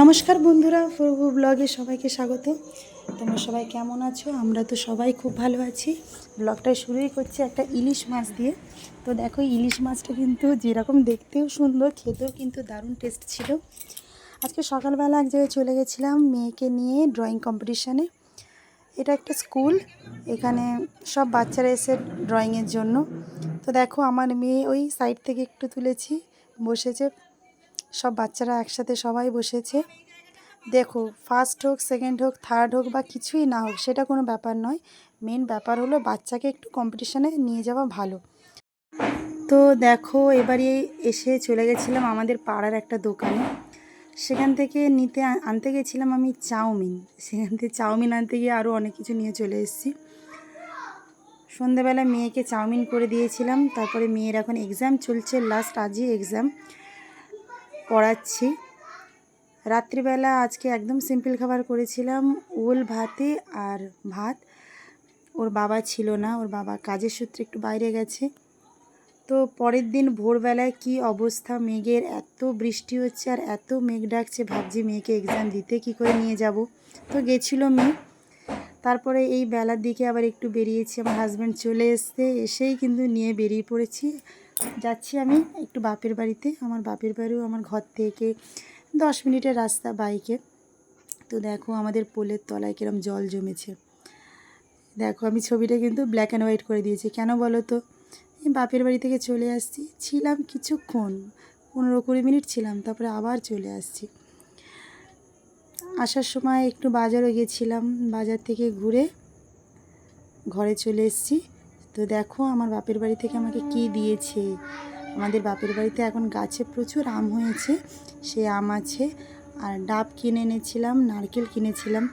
নমস্কার বন্ধুরা প্রভু ব্লগে সবাইকে স্বাগত। তোমরা সবাই কেমন আছো? আমরা তো সবাই খুব ভালো আছি। ব্লগটা শুরুই করছি একটা ইলিশ মাছ দিয়ে। তো দেখো, ইলিশ মাছটা কিন্তু যেরকম দেখতেও সুন্দর, খেতেও কিন্তু দারুণ টেস্ট ছিল। আজকে সকালবেলা এক জায়গায় চলে গেছিলাম মেয়েকে নিয়ে ড্রয়িং কম্পিটিশানে এটা একটা স্কুল এখানে সব বাচ্চারা এসে ড্রয়িংয়ের জন্য। তো দেখো, আমার মেয়ে ওই সাইড থেকে একটু তুলেছি, বসেছে। সব বাচ্চারা একসাথে সবাই বসেছে। দেখো ফার্স্ট হোক সেকেন্ড হোক থার্ড হোক বা কিছুই না হোক, সেটা কোনো ব্যাপার নয়। মেন ব্যাপার হলো বাচ্চাকে একটু কম্পিটিশানে নিয়ে যাওয়া ভালো। তো দেখো, এবারে এসে চলে গেছিলাম আমাদের পাড়ার একটা দোকানে। সেখান থেকে নিতে আনতে গেছিলাম আমি চাউমিন। সেখান থেকে চাউমিন আনতে গিয়ে আরও অনেক কিছু নিয়ে চলে এসেছি। সন্ধেবেলা মেয়েকে চাউমিন করে দিয়েছিলাম, তারপরে মেয়ের এখন এক্সাম চলছে লাস্ট আজই এক্সাম পড়াচ্ছি। রাত্রিবেলা আজকে একদম সিম্পল খাবার করেছিলাম ওল ভাতে আর ভাত। ওর বাবা ছিল না, ওর বাবা কাজের সূত্রে একটু বাইরে গেছে। তো পরের দিন ভোরবেলায় কি অবস্থা? মেঘের এত বৃষ্টি হচ্ছে আর এত মেঘ ডাকছে, ভাবছি মেয়েকে এক্সাম দিতে কি করে নিয়ে যাব। তো গেছিল মেয়ে। তারপরে এই বেলার দিকে আবার একটু বেরিয়েছি, আমার হাজব্যান্ড চলে এসছে, এসেই কিন্তু নিয়ে বেরিয়ে পড়েছি। যাচ্ছি আমি একটু বাপের বাড়িতে। আমার বাপের বাড়িও আমার ঘর থেকে দশ মিনিটের রাস্তা বাইকে তো দেখো আমাদের পোলের তলায় কিরম জল জমেছে। দেখো আমি ছবিটা কিন্তু ব্ল্যাক অ্যান্ড হোয়াইট করে দিয়েছি। কেন বলো তো? বাপের বাড়ি থেকে চলে আসছি। ছিলাম কিছুক্ষণ, পনেরো কুড়ি মিনিট ছিলাম, তারপরে আবার চলে আসছি। আসার সময় একটু বাজারও গেছিলাম, বাজার থেকে ঘুরে ঘরে চলে এসেছি। তো দেখো আমার বাপের বাড়ি থেকে আমাকে কি দিয়েছে। আমাদের বাপের বাড়িতে এখন গাছে প্রচুর আম হয়েছে, সে আম আছে, আর ডাব কিনে এনেছিলাম, নারকেল কিনেছিলাম।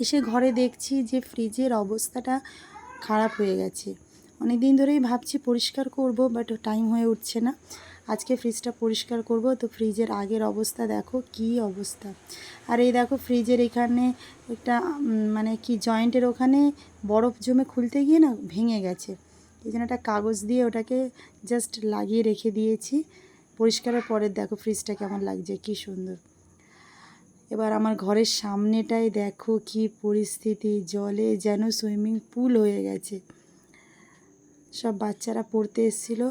এসে ঘরে দেখছি যে ফ্রিজের অবস্থাটা খারাপ হয়ে গেছে। অনেক দিন ধরেই ভাবছি পরিষ্কার করব বাট টাইম হয়ে উঠছে না। আজকে ফ্রিজটা পরিষ্কার করব, তো ফ্রিজের আগের অবস্থা দেখো, কি অবস্থা। আর এই দেখো ফ্রিজের এখানে একটা মানে কি জয়েন্টের ওখানে বরফ জমে খুলতে গিয়ে না ভেঙে গেছে। এই জন্য একটা কাগজ দিয়ে ওটাকে জাস্ট লাগিয়ে রেখে দিয়েছি। পরিষ্কারের পরে দেখো ফ্রিজটা কেমন লাগছে, কি সুন্দর। এবার আমার ঘরের সামনেটাই দেখো কি পরিস্থিতি, জলে যেন সুইমিং পুল হয়ে গেছে। সব বাচ্চারা পড়তে এসেছিল।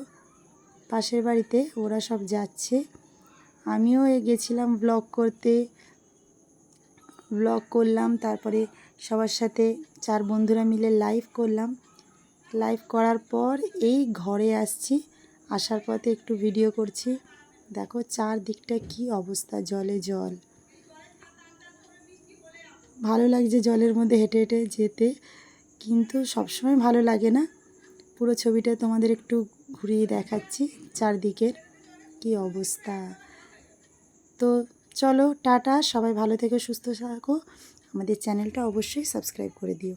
পাশের বাড়িতে ওরা সব যাচ্ছে। আমিও গেছিলাম ব্লগ করতে। ব্লগ করলাম, তারপরে সবার সাথে চার বন্ধুরা মিলে লাইভ করলাম। লাইভ করার পর এই ঘরে আসছি। আসার পথে একটু ভিডিও করছি। দেখো চারদিকটা কি অবস্থা, জলে জল। ভালো লাগছে জলের মধ্যে হেঁটে হেঁটে যেতে, কিন্তু সবসময় ভালো লাগে না। পুরো ছবিটা তোমাদের একটু ঘুরিয়ে দেখাচ্ছি চারদিকের কি অবস্থা। তো চলো, টাটা, সবাই ভালো থেকে, সুস্থ থাকো। আমাদের চ্যানেলটা অবশ্যই সাবস্ক্রাইব করে দিও।